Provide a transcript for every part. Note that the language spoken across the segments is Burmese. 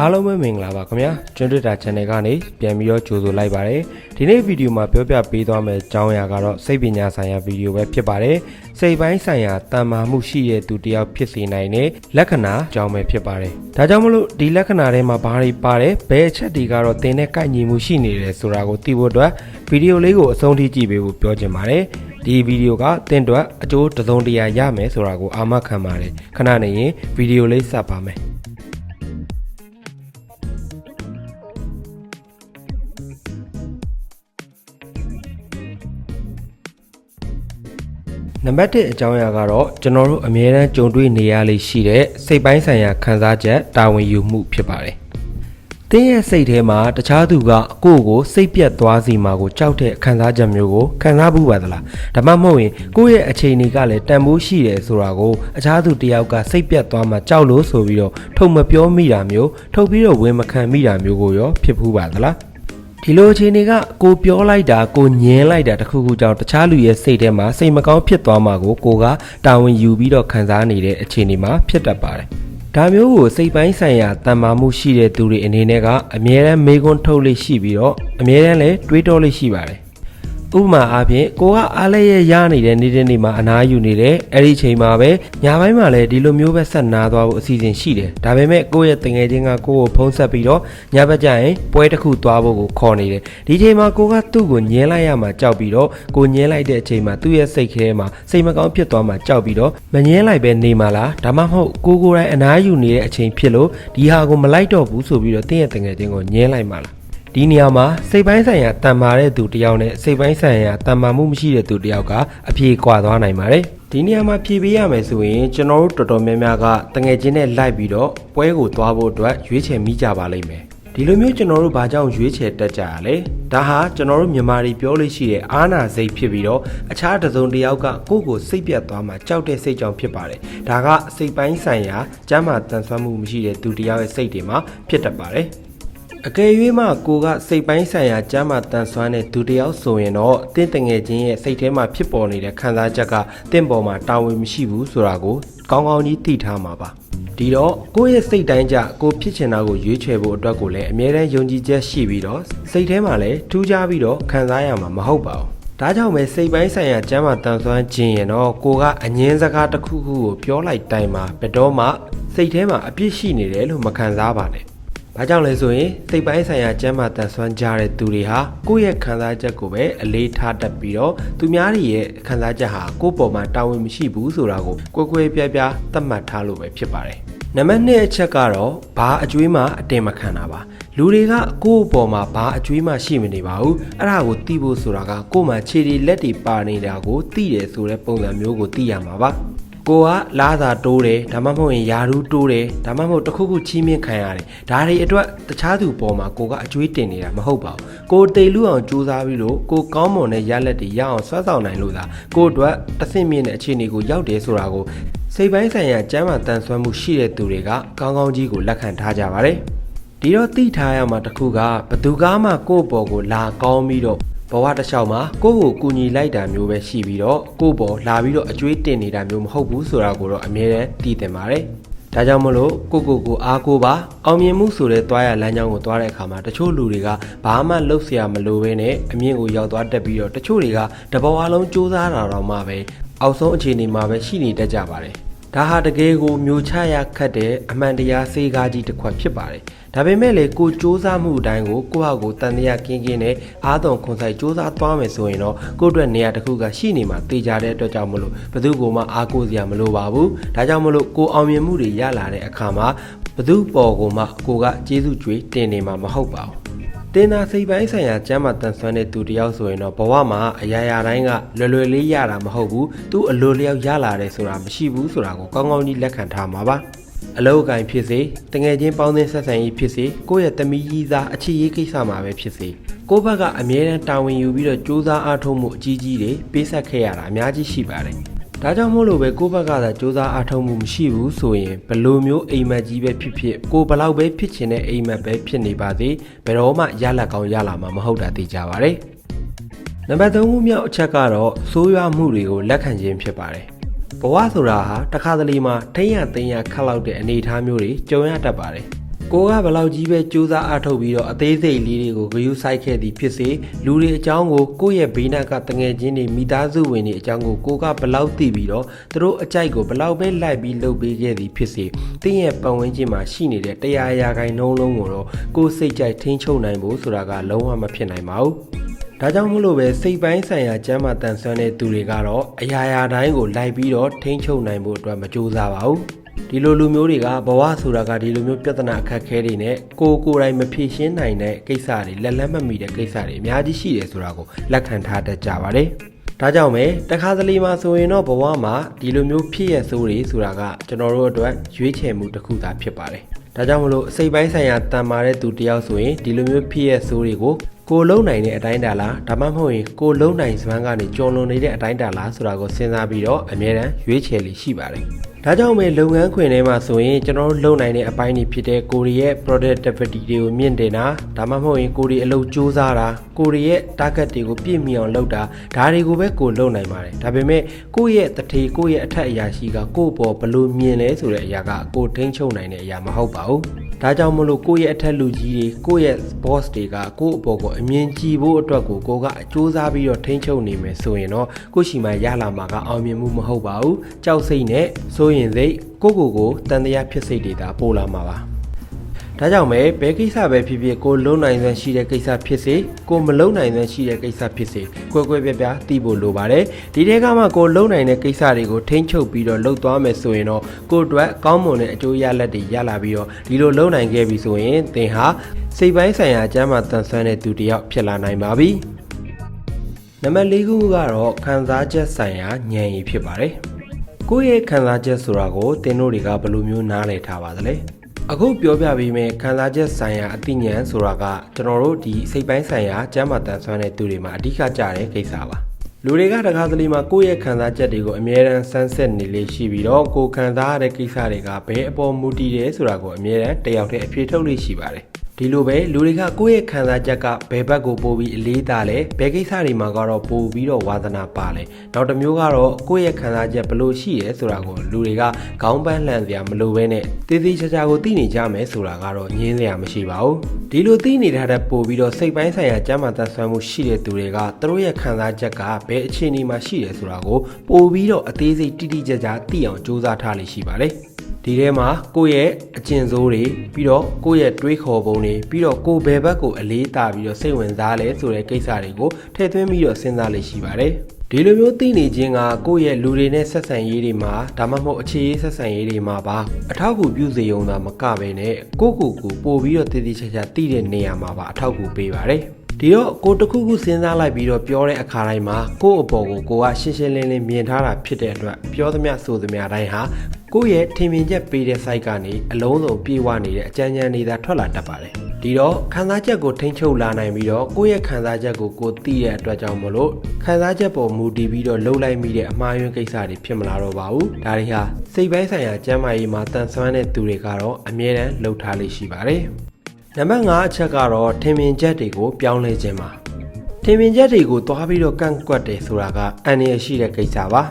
အားလုံးပဲမင်္ဂလာပါခင်ဗျာကျွန်းတွတာ channel ကနေပြန်ပြီးတော့ကြိုဆိုလိုက်ပါတယ်ဒီနေ့ဗီဒီယိုမှာပြောပြပေးသွားမယ့်အကြောင်းအရာကတော့စိတ်ပညာဆိုင်ရာဗီဒီယိုပဲဖြစ်ပါတယ်စိတ်ပိုင်းဆိုင်ရာတန်မာမှုရှိတဲ့သူတစ်ယောက်ဖြစ်စေနိုင်တဲ့လက္ခဏာအကြောင်းပဲဖြစ်ပါတယ်ဒါကြောင့်မလို့ဒီလက္ခဏာတွေမှာဘာတွေပါတယ်ဘယ်အချက်တွေကတော့သင်တဲ့ကိုက်ညီမှုရှိနေတယ်ဆိုတာကိုသိဖို့အတွက်ဗီဒီယိုလေးကိုအဆုံးထိကြည့်ပေးဖို့ပြောချင်ပါတယ်ဒီဗီဒီယိုကသင်တို့အကျိုးတစ်စုံတစ်ရာရမယ်ဆိုတာကိုအာမခံပါတယ်ခဏနေရင်ဗီဒီယိုလေးစပါမယ် နံပါတ်1အကြောင်းအရာကတော့ကျွန်တော်တို့အမြဲတမ်းကြုံတွေ့နေရလေရှိတဲ့စိတ်ပိုင်းဆိုင်ရာခံစားချက်တာဝန်ယူမှုဖြစ်ပါတယ်။တင်းရဲ့စိတ်ထဲမှာတခြားသူကကိုယ့်ကိုစိတ်ပြက်သွားစီမှာကိုကြောက်တဲ့ခံစားချက်မျိုးကိုခံစားဘူးပါသလား။ဒါမှမဟုတ်ရင်ကိုယ့်ရဲ့အခြေအနေကလည်းတန်ဖိုးရှိတယ်ဆိုတာကိုအခြားသူတစ်ယောက်ကစိတ်ပြက်သွားမှကြောက်လို့ဆိုပြီးတော့ထုတ်မပြောမိတာမျိုးထုတ်ပြီးတော့ဝင်မခံမိတာမျိုးကိုရောဖြစ်ဘူးပါသလား။ ဒီလိုအခြေအနေကကိုပြောလိုက်တာကိုညင်းလိုက်တာတခုခုကြောင့်တခြားလူရဲ့စိတ်ထဲမှာစိတ်မကောင်းဖြစ်သွားမှာကိုကိုကတာဝန်ယူပြီးတော့ခံစားနေတဲ့အခြေအနေမှာဖြစ်တတ်ပါတယ်။ဒါမျိုးကိုစိတ်ပိုင်းဆိုင်ရာတန်မာမှုရှိတဲ့သူတွေအနေနဲ့ကအမြဲတမ်းမေးခွန်းထုတ်လို့ရှိပြီးတော့အမြဲတမ်းလည်းတွေးတောလို့ရှိပါတယ်။ ဥပမာအားဖြင့်ကိုကအားလည်းရရနေတဲ့နေတဲ့နေ့မှာအနားယူနေတယ်အဲ့ဒီအချိန်မှာပဲညာဘက်မှာလည်းဒီလိုမျိုးပဲဆက်နာသွားဖို့အစီအစဉ်ရှိတယ်ဒါပေမဲ့ကိုယ့်ရဲ့တငယ်ချင်းကကိုယ့်ကိုဖုံးဆက်ပြီးတော့ညာဘက်ကျရင်ပွဲတစ်ခုသွားဖို့ကိုခေါ်နေတယ်ဒီအချိန်မှာကိုကသူ့ကိုညင်းလိုက်ရမှာကြောက်ပြီးတော့ကိုညင်းလိုက်တဲ့အချိန်မှာသူ့ရဲ့စိတ်ထဲမှာစိတ်မကောင်းဖြစ်သွားမှာကြောက်ပြီးတော့မညင်းလိုက်ပဲနေမှာလားဒါမှမဟုတ်ကိုကိုယ်တိုင်အနားယူနေတဲ့အချိန်ဖြစ်လို့ဒီဟာကိုမလိုက်တော့ဘူးဆိုပြီးတော့တင်းရဲ့တငယ်ချင်းကိုညင်းလိုက်မှာလား ဒီနေရာမှာစိတ်ပိုင်းဆိုင်ရာတန်မာတဲ့သူတစ်ယောက်နဲ့စိတ်ပိုင်းဆိုင်ရာတန်မာမှုမရှိတဲ့သူတစ်ယောက်ကအပြေကွာသွားနိုင်ပါတယ်ဒီနေရာမှာဖြည့်ပေးရမယ်ဆိုရင်ကျွန်တော်တို့တော်တော်များများကတငယ်ချင်းနဲ့လိုက်ပြီးတော့ပွဲကိုသွားဖို့အတွက်ရွေးချယ်မိကြပါလိမ့်မယ်ဒီလိုမျိုးကျွန်တော်တို့ဘာကြောင့်ရွေးချယ်တက်ကြရလဲဒါဟာကျွန်တော်တို့မြန်မာတွေပြောလို့ရှိတဲ့အာနာစိတ်ဖြစ်ပြီးတော့အခြားတစ်စုံတစ်ယောက်ကကိုယ့်ကိုစိတ်ပြတ်သွားမှကြောက်တဲ့စိတ်ကြောင့်ဖြစ်ပါတယ်ဒါကစိတ်ပိုင်းဆိုင်ရာကျမ်းမာတန်ဆွမ်းမှုမရှိတဲ့သူတစ်ယောက်ရဲ့စိတ်တွေမှာဖြစ်တတ်ပါတယ် အကယ်၍မှကိုကစိတ်ပိုင်းဆိုင်ရာကျမ်းမာတန်ဆွမ်းတဲ့ဒုတိယဆိုရင်တော့တင့်တငယ်ချင်းရဲ့စိတ်ထဲမှာဖြစ်ပေါ်နေတဲ့ခံစားချက်ကတင့်ပေါ်မှာတာဝန်မရှိဘူးဆိုတာကိုကောင်းကောင်းကြီးသိထားမှာပါဒီတော့ကိုယ့်ရဲ့စိတ်တိုင်းကြကိုဖြစ်ချင်တာကိုရွေးချယ်ဖို့အတွက်ကိုလည်းအမြဲတမ်းယုံကြည်ချက်ရှိပြီးတော့စိတ်ထဲမှာလည်းထူးခြားပြီးတော့ခံစားရမှာမဟုတ်ပါဘူးဒါကြောင့်ပဲစိတ်ပိုင်းဆိုင်ရာကျမ်းမာတန်ဆွမ်းခြင်းရင်တော့ကိုကအငင်းစကားတစ်ခုခုကိုပြောလိုက်တိုင်းမှာဘယ်တော့မှစိတ်ထဲမှာအပြစ်ရှိနေတယ်လို့မခံစားပါနဲ့။ ဘာကြောင့်လဲဆိုရင်စိတ်ပိုင်းဆိုင်ရာကျန်းမာတန်ဆွမ်းကြတဲ့သူတွေဟာကိုယ့်ရဲ့ခံစားချက်ကိုပဲအလေးထားတတ်ပြီးတော့သူများတွေရဲ့ခံစားချက်ဟာကိုယ့်ပေါ်မှာတာဝန်မရှိဘူးဆိုတာကိုကွယ်ကွယ်ပြားပြားသတ်မှတ်ထားလို့ပဲဖြစ်ပါတယ်။နံပါတ်2အချက်ကတော့ဘာအကျွေးမှအတင်မခံတာပါ။လူတွေကကိုယ့်အပေါ်မှာဘာအကျွေးမှရှိမနေပါဘူး။အဲ့ဒါကိုသိဖို့ဆိုတာကကိုယ့်မှာခြေတွေလက်တွေပါနေတာကိုသိတယ်ဆိုတဲ့ပုံစံမျိုးကိုသိရမှာပါ။ ကိုကလာသာတိုးတယ်ဒါမှမဟုတ်ရင်ယာရူးတိုးတယ်ဒါမှမဟုတ်တစ်ခုခုချီးမြှင့်ခံရတယ်ဒါတွေအတွက်တခြားသူပေါ်မှာကိုကအကျွေးတင်နေတာမဟုတ်ပါဘူးကိုတိတ်လူအောင်စူးစမ်းပြီးလို့ကိုကောင်းမွန်တဲ့ရလက်တွေရအောင်ဆွဲဆောင်နိုင်လို့သာကိုအတွက်တစ်ဆင့်မြင့်တဲ့အခြေအနေကိုရောက်တယ်ဆိုတာကိုစိတ်ပိုင်းဆိုင်ရာကျမ်းမာတန်ဆွမ်းမှုရှိတဲ့သူတွေကကောင်းကောင်းကြီးကိုလက်ခံထားကြပါတယ်ဒီတော့သိထားရမှာတစ်ခုကဘသူကားမှကိုယ့်ပေါ်ကိုလာကောင်းပြီးတော့ ဘဝတစ်လျှောက်မှာကိုယ့်ကိုကူညီလိုက်တာမျိုးပဲရှိပြီးတော့ကိုယ့်ပေါ်လာပြီးတော့အကျွေးတင်နေတာမျိုးမဟုတ်ဘူးဆိုတာကိုတော့အမြဲတမ်းသိသင့်ပါတယ်။ဒါကြောင့်မလို့ကိုကိုကိုအားကိုပါအောင်မြင်မှုဆိုတဲ့သွားရလမ်းကြောင်းကိုသွားတဲ့အခါမှာတချို့လူတွေကဘာမှလှုပ်ဆရာမလိုဘဲနဲ့အမြင့်ကိုရောက်သွားတက်ပြီးတော့တချို့တွေကတဘဝလုံးစူးစမ်းတာတော့မှပဲအောက်ဆုံးအခြေအနေမှာပဲရှိနေတတ်ကြပါတယ်။ ဒါဟာတကယ်ကိုမျိုးချရခတ်တဲ့အမှန်တရားစေကားကြီးတစ်ခွက်ဖြစ်ပါတယ်။ဒါပေမဲ့လေကိုစ조사မှုအတိုင်းကိုကိုယ့်ဟာကိုယ်တန်တရားကင်းကင်းနဲ့အားသွန်ခွန်ဆိုင်စ조사သွားမယ်ဆိုရင်တော့ကိုယ့်အတွက်နေရာတစ်ခုကရှိနေမှာတေချာတဲ့အတွက်ကြောင့်မလို့ဘယ်သူကမှအားကိုးစရာမလိုပါဘူး။ဒါကြောင့်မလို့ကိုအောင်မြင်မှုတွေရလာတဲ့အခါမှာ ဘယ်သူပေါ်ကိုမှကိုကကျေးဇူးကြွေးတင်နေမှာမဟုတ်ပါဘူး။တင်တာစိတ်ပိုင်းဆိုင်ရာကျမ်းမာတန်ဆွမ်းတဲ့သူတယောက်ဆိုရင်တော့ဘဝမှာအရာရာတိုင်းကလွယ်လွယ်လေးရတာမဟုတ်ဘူးသူအလိုလျောက်ရလာတယ်ဆိုတာမရှိဘူးဆိုတာကိုကောင်းကောင်းကြီးလက်ခံထားမှာပါအလောက်အကင်ဖြစ်စေတငယ်ချင်းပေါင်းသင်းဆက်ဆံရေးဖြစ်စေကိုယ့်ရဲ့သမီးကြီးသားအချစ်ရေးကိစ္စမှာပဲဖြစ်စေကိုယ့်ဘက်ကအမြဲတမ်းတာဝန်ယူပြီးတော့စူးစမ်းအားထုတ်မှုအကြီးကြီးတွေပေးဆက်ခဲ့ရတာအများကြီးရှိပါတယ် ဒါကြောင့်မို့လို့ပဲကိုယ့်ဘက်ကသာစူးစမ်းအားထုတ်မှုမရှိဘူးဆိုရင်ဘယ်လိုမျိုးအိမ်မက်ကြီးပဲဖြစ်ဖြစ်ကိုယ်ဘလောက်ပဲဖြစ်ချင်တဲ့အိမ်မက်ပဲဖြစ်နေပါသေးဘယ်တော့မှရလက်ကောင်းရလာမှာမဟုတ်တာသိကြပါရစေနံပါတ်3ခုမြောက်အချက်ကတော့စိုးရွားမှုတွေကိုလက်ခံခြင်းဖြစ်ပါတယ်ဘဝဆိုတာဟာတစ်ခါတလေမှာထိမ့်ရသိမ်းရခက်လောက်တဲ့အနေအထားမျိုးတွေကြုံရတတ်ပါတယ် ကိုကဘလောက်ကြီးပဲစူးစမ်းအားထုတ်ပြီးတော့အသေးစိတ်လေးတွေကိုဂရုစိုက်ခဲ့သည်ဖြစ်စေလူတွေအကြောင်းကိုကိုယ့်ရဲ့ဘေးနားကတငယ်ချင်းတွေမိသားစုဝင်တွေအကြောင်းကိုကိုကဘလောက်သိပြီးတော့သူတို့အကြိုက်ကိုဘလောက်ပဲလိုက်ပြီးလုပ်ပေးခဲ့သည်ဖြစ်စေတင်းရဲ့ပတ်ဝန်းကျင်မှာရှိနေတဲ့တရားရာခိုင်နှုန်းလုံးကိုတော့ကိုယ်စိတ်ကြိုက်ထိန်းချုပ်နိုင်ဖို့ဆိုတာကလုံးဝမဖြစ်နိုင်ပါဘူးဒါကြောင့်မို့လို့ပဲစိတ်ပိုင်းဆိုင်ရာကျမ်းမာတန်ဆွမ်းတဲ့သူတွေကတော့အရာရာတိုင်းကိုလိုက်ပြီးတော့ထိန်းချုပ်နိုင်ဖို့အတွက်မကြိုးစားပါဘူး ဒီလိုလူမျိုးတွေကဘဝဆိုတာကဒီလိုမျိုးပြဿနာအခက်အခဲတွေနဲ့ကိုယ်ကိုယ်တိုင်မဖြေရှင်းနိုင်တဲ့ကိစ္စတွေလက်လက်မမီတဲ့ကိစ္စတွေအများကြီးရှိတယ်ဆိုတာကိုလက်ခံထားတတ်ကြပါတယ်ဒါကြောင့်ပဲတခါတလေမှာဆိုရင်တော့ဘဝမှာဒီလိုမျိုးဖြစ်ရဆိုးတွေဆိုတာကကျွန်တော်တို့အတွက်ရွေးချယ်မှုတစ်ခုသာဖြစ်ပါတယ်ဒါကြောင့်မလို့အစိတ်ပိုင်းဆိုင်ရာတန်မာတဲ့သူတယောက်ဆိုရင်ဒီလိုမျိုးဖြစ်ရဆိုးတွေကို ကိုလုံးနိုင်တဲ့အတိုင်းတာလားဒါမှမဟုတ်ရင်ကိုလုံးနိုင်စွမ်းကနေကြော်လွန်နေတဲ့အတိုင်းတာလားဆိုတာကိုစဉ်းစားပြီးတော့အမြဲတမ်းရွေးချယ်လေးရှိပါတယ်။ဒါကြောင့်ပဲလုပ်ငန်းခွင်ထဲမှာဆိုရင်ကျွန်တော်တို့လုံနိုင်တဲ့အပိုင်းတွေဖြစ်တဲ့ကိုရီရဲ့ productivity တွေကိုမြင့်တင်တာဒါမှမဟုတ်ရင်ကိုရီအလုပ်စူးစမ်းတာကိုရီရဲ့ target တွေကိုပြည့်မီအောင်လုပ်တာဒါတွေကိုပဲကိုလုံနိုင်ပါတယ်။ဒါပေမဲ့ကိုယ့်ရဲ့တထေကိုယ့်ရဲ့အထက်အရာရှိကကိုယ့်ဘောဘလို့မြင်လဲဆိုတဲ့အရာကကိုထိန်းချုပ်နိုင်တဲ့အရာမဟုတ်ပါဘူး။ ဒါကြောင့်မလို့ကိုယ့်ရဲ့အထက်လူကြီးတွေကိုယ့်ရဲ့ boss တွေကကိုယ့်အပေါ်ကိုအမြင်ကြည့်ဖို့အတွက်ကိုကိုကအကျိုးစားပြီးတော့ထိန်းချုပ်နေမယ်ဆိုရင်တော့ကိုယ့်ရှိမှရလာမှာကအောင်မြင်မှုမဟုတ်ပါဘူးကြောက်စိတ်နဲ့စိုးရင်စိတ်ကိုယ့်ကိုယ်ကိုတန်တရားဖြစ်စိတ်တွေသာပို့လာမှာပါ ဒါကြောင့်ပဲဘယ်ကိစ္စပဲဖြစ်ဖြစ်ကိုလုံးနိုင်စွမ်းရှိတဲ့ကိစ္စဖြစ်စေကိုမလုံးနိုင်စွမ်းရှိတဲ့ကိစ္စဖြစ်စေကွဲကွဲပြားပြားသိဖို့လိုပါတယ်ဒီတဲကမှကိုလုံးနိုင်တဲ့ကိစ္စတွေကိုထိန်းချုပ်ပြီးတော့လှုပ်သွားမယ်ဆိုရင်တော့ကိုယ့်အတွက်ကောင်းမွန်တဲ့အကျိုးရလဒ်တွေရလာပြီးတော့ဒီလိုလုံးနိုင်ခဲ့ပြီဆိုရင်သင်ဟာစိတ်ပိုင်းဆိုင်ရာအကျမ်းမာတန်ဆွမ်းတဲ့သူတစ်ယောက်ဖြစ်လာနိုင်ပါပြီနံပါတ်၄ခုကတော့ခံစားချက်ဆိုင်ရာဉာဏ်ရည်ဖြစ်ပါတယ်ကိုယ့်ရဲ့ခံစားချက်ဆိုတာကိုသင်တို့တွေကဘယ်လိုမျိုးနားလည်ထားပါသလဲ အခုပြောပြပေးမယ်ခံစားချက်ဆိုင်ရာအသိဉာဏ်ဆိုတာကကျွန်တော်တို့ဒီစိတ်ပိုင်းဆိုင်ရာကျမ်းမာတန်ဆွမ်းတဲ့သူတွေမှာအဓိကကြတဲ့ကိစ္စပါလူတွေကတကားသလီမှာကိုယ့်ရဲ့ခံစားချက်တွေကိုအမြဲတမ်းစမ်းစစ်နေလေးရှိပြီးတော့ကိုယ်ခံစားရတဲ့ကိစ္စတွေကဘယ်အပေါ်မူတည်တယ်ဆိုတာကိုအမြဲတမ်းတယောက်တည်းအဖြေထုတ်လေးရှိပါတယ် ဒီလိုပဲလူတွေကကိုယ့်ရဲ့ခံစားချက်ကဘယ်ဘက်ကိုပို့ပြီးအလေးထားလဲဘယ်ကိစ္စတွေမှာကတော့ပို့ပြီးတော့ဝါသနာပါလဲနောက်တစ်မျိုးကတော့ကိုယ့်ရဲ့ခံစားချက်ဘလို့ရှိရဲဆိုတာကိုလူတွေကခေါင်းပန်းလှန်စရာမလိုဘဲနဲ့တည်တည်ချာချာကိုသိနေကြမယ်ဆိုတာကတော့ငင်းစရာမရှိပါဘူးဒီလိုသိနေထားတဲ့ပို့ပြီးတော့စိတ်ပိုင်းဆိုင်ရာကျမ်းမာတတ်ဆွမ်းမှုရှိတဲ့သူတွေကသူတို့ရဲ့ခံစားချက်ကဘယ်အခြေအနေမှာရှိရဲဆိုတာကိုပို့ပြီးတော့အသေးစိတ်တိတိကျကျသိအောင်စူးစမ်းထားလိမ့်ရှိပါလေ ဒီထဲမှာကိုယ့်ရဲ့အကျင့်စိုးတွေပြီးတော့ကိုယ့်ရဲ့တွေးခေါ်ပုံတွေပြီးတော့ကိုယ်ဘယ်ဘက်ကိုအလေးတာပြီးတော့စိတ်ဝင်စားလဲဆိုတဲ့ကိစ္စတွေကိုထည့်သွင်းပြီးတော့စဉ်းစားလေးရှိပါတယ်ဒီလိုမျိုးသိနေခြင်းကကိုယ့်ရဲ့လူတွေနဲ့ဆက်ဆံရေးတွေမှာဒါမှမဟုတ်အခြေရေးဆက်ဆံရေးတွေမှာပါအထောက်အကူပြုစေုံသာမကပဲနဲ့ကိုယ့်ကိုယ်ကိုပို့ပြီးတော့တည်တည်ချာချာသိတဲ့နေရာမှာပါအထောက်အကူပေးပါတယ်ဒီတော့ကိုတစ်ခုခုစဉ်းစားလိုက်ပြီးတော့ပြောတဲ့အခါတိုင်းမှာကိုယ့်အပေါ်ကိုကိုကရှင်းရှင်းလင်းလင်းမြင်ထားတာဖြစ်တဲ့အတွက်ပြောသမျှဆိုသမျှတိုင်းဟာ ကိုယ့်ရဲ့ထင်မြင်ချက်ပေးတဲ့ site ကနေအလုံးစုံပြေဝနေတဲ့အကြမ်းကြမ်းနေတာထွက်လာတတ်ပါတယ်ဒီတော့ခံစားချက်ကိုထိန်းချုပ်လာနိုင်ပြီးတော့ကိုယ့်ရဲ့ခံစားချက်ကိုကိုသိတဲ့အတွက်ကြောင့်မလို့ခံစားချက်ပေါ်မူတည်ပြီးတော့လှုပ်လိုက်မိတဲ့အမှားယွင်းကိစ္စတွေဖြစ်မလာတော့ပါဘူးဒါတွေဟာစိတ်ပိုင်းဆိုင်ရာကျန်းမာရေးမှာတန်ဆွမ်းတဲ့သူတွေကတော့အမြဲတမ်းလှုပ်ထားလေးရှိပါတယ်နံပါတ်5အချက်ကတော့ထင်မြင်ချက်တွေကိုပြောင်းလဲခြင်းပါထင်မြင်ချက်တွေကိုသွားပြီးတော့ကန့်ကွက်တယ်ဆိုတာကအန္တရာယ်ရှိတဲ့ကိစ္စပါ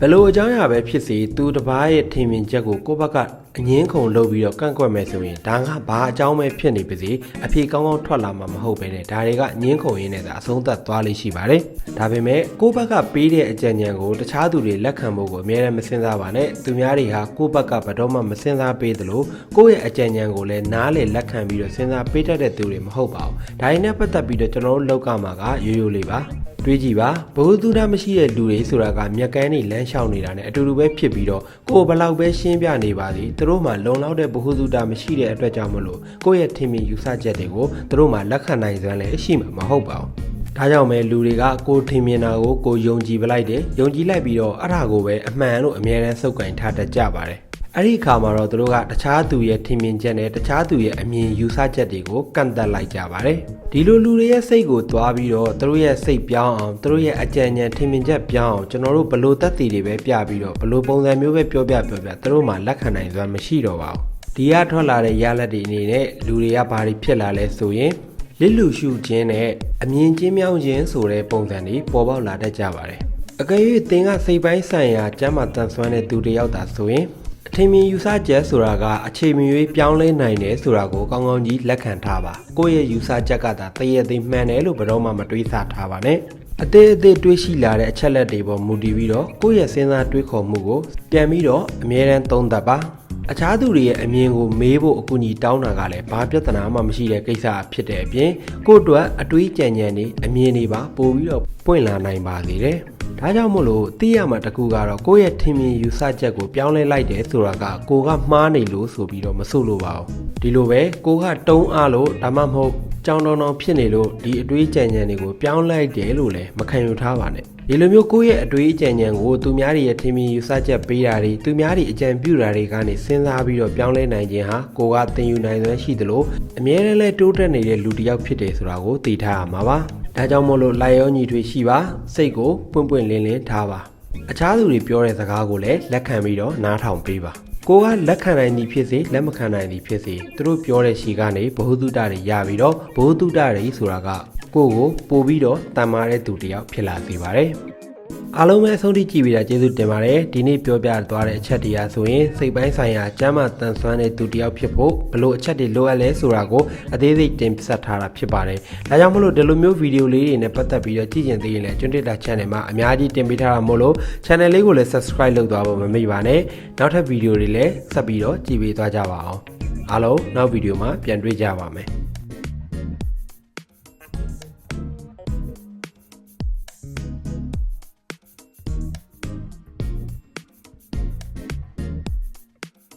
ဘယ်လိုအကြောင်းအရာပဲဖြစ်စေသူတစ်ပါးရဲ့ထင်မြင်ချက်ကိုကိုယ့်ဘက်ကအငင်းခုန်လုပ်ပြီးတော့ကန့်ကွက်မယ်ဆိုရင်ဒါကဘာအကြောင်းပဲဖြစ်နေပါစေအဖြေကောင်းကောင်းထွက်လာမှာမဟုတ်ပဲねဒါတွေကငင်းခုန်ရင်းနဲ့သာအဆုံးသတ်သွားလိမ့်ရှိပါတယ်ဒါပေမဲ့ကိုယ့်ဘက်ကပေးတဲ့အကြံဉာဏ်ကိုတခြားသူတွေလက်ခံဖို့ကိုအများနဲ့မစင်စားပါနဲ့သူများတွေဟာကိုယ့်ဘက်ကဘယ်တော့မှမစင်စားပေးသလိုကိုယ့်ရဲ့အကြံဉာဏ်ကိုလည်းနားလေလက်ခံပြီးတော့စင်စားပေးတတ်တဲ့သူတွေမဟုတ်ပါဘူးဒါရင်းနဲ့ပတ်သက်ပြီးတော့ကျွန်တော်တို့လောက်ကမှာကရိုးရိုးလေးပါ တွေးကြည့်ပါဘ ഹു တုဒမရှိတဲ့လူတွေဆိုတာကမျက်ကန်းတွေလမ်းလျှောက်နေတာ ਨੇ အတူတူပဲဖြစ်ပြီးတော့ကိုယ်ဘလောက်ပဲရှင်းပြနေပါစေသူတို့မှလုံလောက်တဲ့ဘ ഹു တုဒမရှိတဲ့အတွက်ကြောင့်မလို့ကိုယ့်ရဲ့ထင်မြင်ယူဆချက်တွေကိုသူတို့မှလက်ခံနိုင်စွမ်းလည်းရှိမှာမဟုတ်ပါဘူးဒါကြောင့်ပဲလူတွေကကိုယ်ထင်မြင်တာကိုကိုယ်ယုံကြည်ပလိုက်တယ်ယုံကြည်လိုက်ပြီးတော့အဲ့ဒါကိုပဲအမှန်လို့အမြဲတမ်းစုပ်ကင်ထားတတ်ကြပါတယ် အဲ့ဒီအခါမှာတော့သူတို့ကတခြားသူရဲ့ထင်မြင်ချက်နဲ့တခြားသူရဲ့အမြင်ယူဆချက်တွေကိုကန့်သက်လိုက်ကြပါတယ်ဒီလိုလူတွေရဲ့စိတ်ကိုသွားပြီးတော့သူတို့ရဲ့စိတ်ပြောင်းအောင်သူတို့ရဲ့အကြံဉာဏ်ထင်မြင်ချက်ပြောင်းအောင်ကျွန်တော်တို့ဘလို့တက်တည်တွေပဲပြပြီးတော့ဘလို့ပုံစံမျိုးပဲပြောပြပြောပြသူတို့မှလက်ခံနိုင်စွမ်းမရှိတော့ပါဘူးဒီကထွက်လာတဲ့ရလက်တွေအနေနဲ့လူတွေကဘာတွေဖြစ်လာလဲဆိုရင်လစ်လူရှုခြင်းနဲ့အမြင်ချင်းမြောင်းခြင်းဆိုတဲ့ပုံစံတွေပေါ်ပေါက်လာတတ်ကြပါတယ်အကယ်၍သင်ကစိတ်ပိုင်းဆိုင်ရာကျမ်းမာတန်ဆွမ်းတဲ့သူတစ်ယောက်သာဆိုရင် အထင်မြင်ယူဆချက်ဆိုတာကအခြေမြင်၍ပြောင်းလဲနိုင်တယ်ဆိုတာကိုကောင်းကောင်းကြီးလက်ခံထားပါကိုယ့်ရဲ့ယူဆချက်ကသာတည့်ရသိမှန်တယ်လို့ဘယ်တော့မှမတွေးဆထားပါနဲ့အသေးအသေးတွေးရှိလာတဲ့အချက်လက်တွေပေါ်မူတည်ပြီးတော့ကိုယ့်ရဲ့စဉ်းစားတွေးခေါ်မှုကိုပြန်ပြီးတော့အမြဲတမ်းသုံးသပ်ပါ အခြားသူတွေရဲ့အမြင်ကိုမေးဖို့အကူအညီတောင်းတာကလည်းဘာပြဿနာမှမရှိတဲ့ကိစ္စဖြစ်တဲ့အပြင်ကိုယ့်အတွက်အတွေးကြံဉာဏ်တွေအမြင်တွေပါပို့ပြီးတော့ပွင့်လာနိုင်ပါသေးတယ်။ဒါကြောင့်မို့လို့သိရမှာတစ်ခုကတော့ကိုယ့်ရဲ့ထင်မြင်ယူဆချက်ကိုပြောင်းလဲလိုက်တယ်ဆိုတာကကိုကမှားနေလို့ဆိုပြီးတော့မဆိုလို့ပါဘူး။ဒီလိုပဲကိုကတုံးအားလို့ဒါမှမဟုတ် ကြောင်တောင်တောင်ဖြစ်နေလို့ဒီအတွေးကြံဉာဏ်တွေကိုပြောင်းလိုက်တယ်လို့လည်းမခံယူထားပါနဲ့။ဒီလိုမျိုးကိုယ့်ရဲ့အတွေးအကြံဉာဏ်ကိုသူများတွေရဲ့ထင်မြင်ယူဆချက်ပေးတာတွေသူများတွေအကြံပြုတာတွေကနေစဉ်းစားပြီးတော့ပြောင်းလဲနိုင်ခြင်းဟာကိုကသင်ယူနိုင်စွမ်းရှိသလိုအမြဲတမ်းလဲတိုးတက်နေတဲ့လူတစ်ယောက်ဖြစ်တယ်ဆိုတာကိုသိထားရမှာပါဒါကြောင့်မို့လို့လိုက်ရောညီထွေရှိပါစိတ်ကိုပွင့်ပွင့်လင်းလင်းထားပါအခြားသူတွေပြောတဲ့စကားကိုလည်းလက်ခံပြီးတော့နားထောင်ပေးပါ ကိုကလက်ခံနိုင်သည်ဖြစ်စေလက်မခံနိုင်သည်ဖြစ်စေသူတို့ပြောတဲ့ရှီကနေဘ ഹു တုတတွေရပြီးတော့ဘ ഹു တုတတွေဆိုတာကကိုယ့်ကိုပို့ပြီးတော့တန်မာတဲ့သူတစ်ယောက်ဖြစ်လာစေပါတယ် အားလုံးပဲအဆုံးထိကြည့်ပြီးတာကျေးဇူးတင်ပါတယ်ဒီနေ့ပြောပြသွားတဲ့အချက်တရားဆိုရင်စိတ်ပိုင်းဆိုင်ရာကျမ်းမာတန်ဆွမ်းတဲ့သူတစ်ယောက်ဖြစ်ဖို့ဘလို့အချက်တွေလိုအပ်လဲဆိုတာကိုအသေးစိတ်တင်ဆက်ထားတာဖြစ်ပါတယ်ဒါကြောင့်မလို့ဒီလိုမျိုးဗီဒီယိုလေးတွေနဲ့ပတ်သက်ပြီးတော့ကြည့်ကျင်သေးရင်လည်းကျွန်းတက်တာ channel မှာအများကြီးတင်ပေးထားတာမို့လို့ channel လေးကိုလည်း subscribe လုပ်သွားဖို့မမေ့ပါနဲ့နောက်ထပ်ဗီဒီယိုတွေလည်းဆက်ပြီးတော့ကြည့်ပေးသွားကြပါအောင်အားလုံးနောက်ဗီဒီယိုမှာပြန်တွေ့ကြပါမယ်